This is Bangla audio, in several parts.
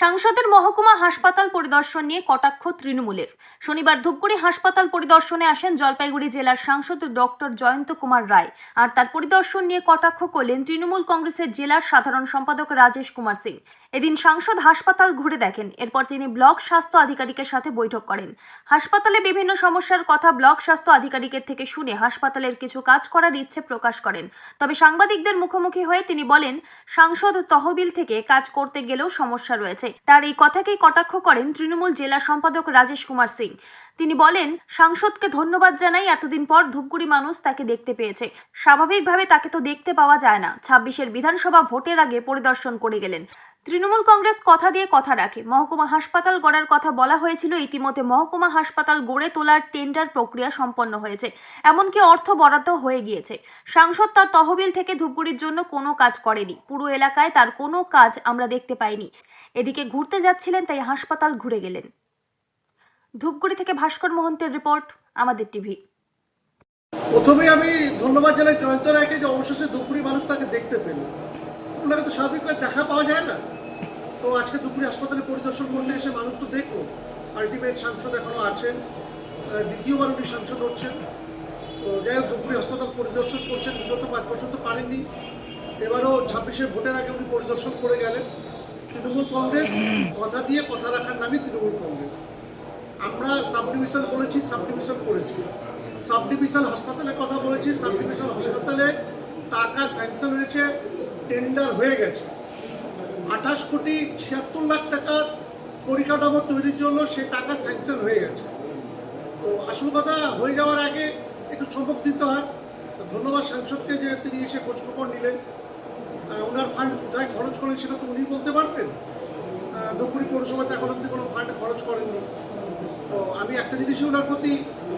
সাংসদের মহকুমা হাসপাতাল পরিদর্শন নিয়ে কটাক্ষ তৃণমূলের। শনিবার ধূপগুড়ি হাসপাতাল পরিদর্শনে আসেন জলপাইগুড়ি জেলার সাংসদ ডক্টর জয়ন্ত কুমার রায় আর তার পরিদর্শন নিয়ে কটাক্ষ করলেন তৃণমূল কংগ্রেসের জেলার সাধারণ সম্পাদক রাজেশ কুমার সিং। এদিন সাংসদ হাসপাতাল ঘুরে দেখেন, এরপর তিনি ব্লক স্বাস্থ্য আধিকারিকের সাথে বৈঠক করেন। হাসপাতালে বিভিন্ন সমস্যার কথা ব্লক স্বাস্থ্য আধিকারিকের থেকে শুনে হাসপাতালের কিছু কাজ করার ইচ্ছে প্রকাশ করেন। তবে সাংবাদিকদের মুখোমুখি হয়ে তিনি বলেন, সাংসদ তহবিল থেকে কাজ করতে গেলেও সমস্যা রয়েছে। তার এই কথাকেই কটাক্ষ করেন তৃণমূল জেলা সম্পাদক রাজেশ কুমার সিং। তিনি বলেন, সাংসদকে ধন্যবাদ জানাই এতদিন পর ধূপগুড়ি মানুষ তাকে দেখতে পেয়েছে। স্বাভাবিকভাবে তাকে তো দেখতে পাওয়া যায় না। ছাব্বিশের বিধানসভা ভোটের আগে পরিদর্শন করে গেলেন। তৃণমূল কংগ্রেস কথা দিয়ে কথা রাখে। মহকুমা হাসপাতাল গড়ার কথা বলা হয়েছিল, ইতিমধ্যে মহকুমা হাসপাতাল গড়ে তোলার টেন্ডার প্রক্রিয়া সম্পন্ন হয়েছে। এমনকি অর্থ বরাদ্দ হয়ে গিয়েছে। সাংসদ তার তহবিল থেকে ধূপগুড়ির জন্য কোনো কাজ করেনি। পুরো এলাকায় তার কোনো কাজ আমরা দেখতে পাইনি। এদিকে ঘুরতে যাচ্ছিলেন, তাই হাসপাতাল ঘুরে গেলেন। ধূপগুড়ি থেকে ভাস্কর মহন্তের রিপোর্ট, আমাদের টিভি। প্রথমে আমি ধন্যবাদ জানাই জয়ন্ত রায়কে যে অবশেষে দুপুরি মানুষ তাকে দেখতে পেল। ওনাকে তো স্বাভাবিকভাবে দেখা পাওয়া যায় না। তো আজকে দুপুরি হাসপাতালে পরিদর্শন করতে এসে মানুষ তো দেখব আলটিমেট সাংসদ এখনও আছেন দ্বিতীয়বার উনি সাংসদ হচ্ছেন। তো যাই হোক, দুপুরি হাসপাতাল পরিদর্শন করছেন, বিগত পাঁচ বছর তো পারেননি। এবারও ছাব্বিশের ভোটের আগে উনি পরিদর্শন করে গেলেন। তৃণমূল কংগ্রেস, কথা দিয়ে কথা রাখার নামই তৃণমূল কংগ্রেস। আমরা সাব ডিভিশন বলেছি সাব ডিভিশন করেছি। সাব ডিভিশন হাসপাতালের কথা বলেছি সাব ডিভিশন হাসপাতালে টাকা স্যাংশন হয়েছে। টেন্ডার হয়ে গেছে। আঠাশ কোটি ছিয়াত্তর লাখ টাকার পরিকাঠামো তৈরির জন্য সে টাকা স্যাংশন হয়ে গেছে। তো আসল কথা হয়ে যাওয়ার আগে একটু চমক দিতে হয়। ধন্যবাদ সাংসদকে যে তিনি এসে খোঁজখবর নিলেন। ওনার ফান্ড কোথায় খরচ করেন সেটা তো উনি বলতে আহ, ধূপগুড়ি পৌরসভাতে এখন অব্দি কোনো ফান্ড খরচ করেননি। তো আমি একটা জিনিসই ওনার প্রতি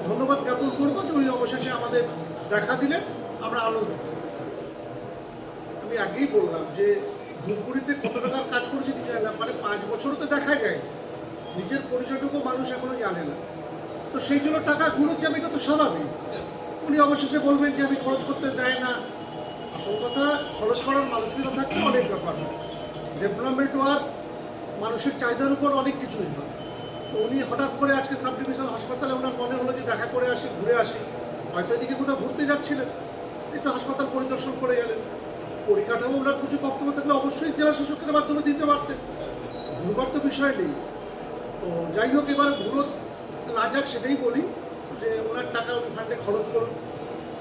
ধন্যবাদ জ্ঞাপন করব যে উনি অবশেষে আমাদের দেখা দিলেন। আমরা আনন্দিত। আমি আগেই বললাম যে ধূপগুড়িতে কত টাকার কাজ করেছে ঠিক জানে না মানে পাঁচ বছরও তো দেখা যায় নিজের পরিচয়টুকু মানুষ এখনও জানে না। তো সেই জন্য টাকা ঘুরোচ্ছে আমি এটা তো স্বাভাবিক। উনি অবশেষে বলবেন যে আমি খরচ করতে দেয় না। আসল কথা, খরচ করার মানসিকতা থাকলে অনেক ব্যাপার ডেভেলপমেন্ট ওয়ার্ক মানুষের চাহিদার উপর অনেক কিছুই হয়। তো উনি হঠাৎ করে আজকে সাব ডিভিশন হাসপাতালে ওনার মনে হলো যে দেখা করে আসি, ঘুরে আসি। হয়তো এদিকে কোথাও ঘুরতে যাচ্ছিলেন। একটু হাসপাতাল পরিদর্শন করে গেলেন। পরিকাঠামো ওনার কিছু বক্তব্য থাকলে অবশ্যই জেলা শাসকের মাধ্যমে দিতে পারতেন। ভুলবার তো বিষয় নেই। তো যাই হোক, এবার ঘুরো না যাক, সেটাই বলি যে ওনার টাকা উনি ফান্ডে খরচ করুন।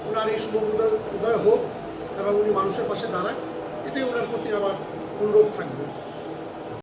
ওনার এই শুভ উদয় উদয় হোক এবং উনি মানুষের পাশে দাঁড়ায় এটাই ওনার প্রতি আমার অনুরোধ থাকবে।